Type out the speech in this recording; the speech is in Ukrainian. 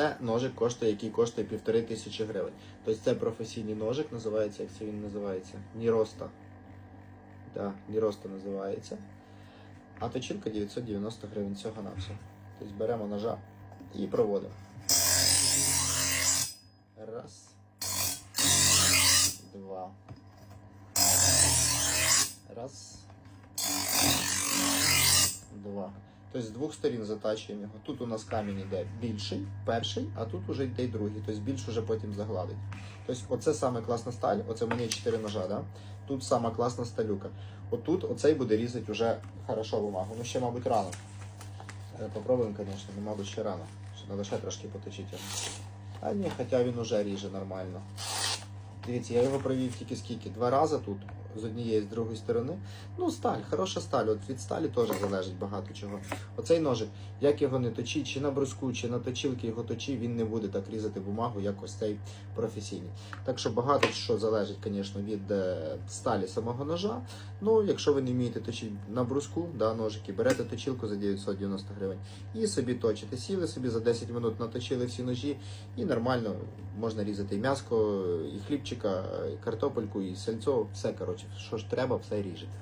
Це ножик коштує, який коштує півтори тисячі гривень. Тобто це професійний ножик, називається, як це він називається? Ніроста. Так, Ніроста називається. А точилка 990 гривень цього на все. Тобто беремо ножа і проводимо. Раз. Два. Раз. Два. Тобто з двох сторін затачуємо його. Тут у нас камінь йде більший, перший, а тут уже йде й другий. Тобто більш уже потім загладить. Тобто оце саме класна сталь, оце в мене 4 ножа, да? тут сама класна сталюка. Отут оцей буде різати вже хорошо бумагу. Ну ще, мабуть, рано. Е, Попробуємо, звісно, ну, мабуть, ще рано. Ще треба ще трошки поточити. А ні, хоча він уже ріже нормально. Дивіться, я його провів тільки скільки? Два рази тут, з однієї, з другої сторони. Ну, сталь, хороша сталь. От від сталі теж залежить багато чого. Оцей ножик, як його не точи, чи на бруску, чи на точилки його точи, він не буде так різати бумагу, як ось цей професійний. Так що багато що залежить, звісно, від е, сталі самого ножа. Ну, якщо ви не вмієте точити на бруску, да, ножики, берете точилку за 990 гривень і собі точите. Сіли собі за 10 минут наточили всі ножі, і нормально можна різати і м'яско, і хлібчика, і картопельку, і сальцо, все коротше, що ж треба, все ріжете.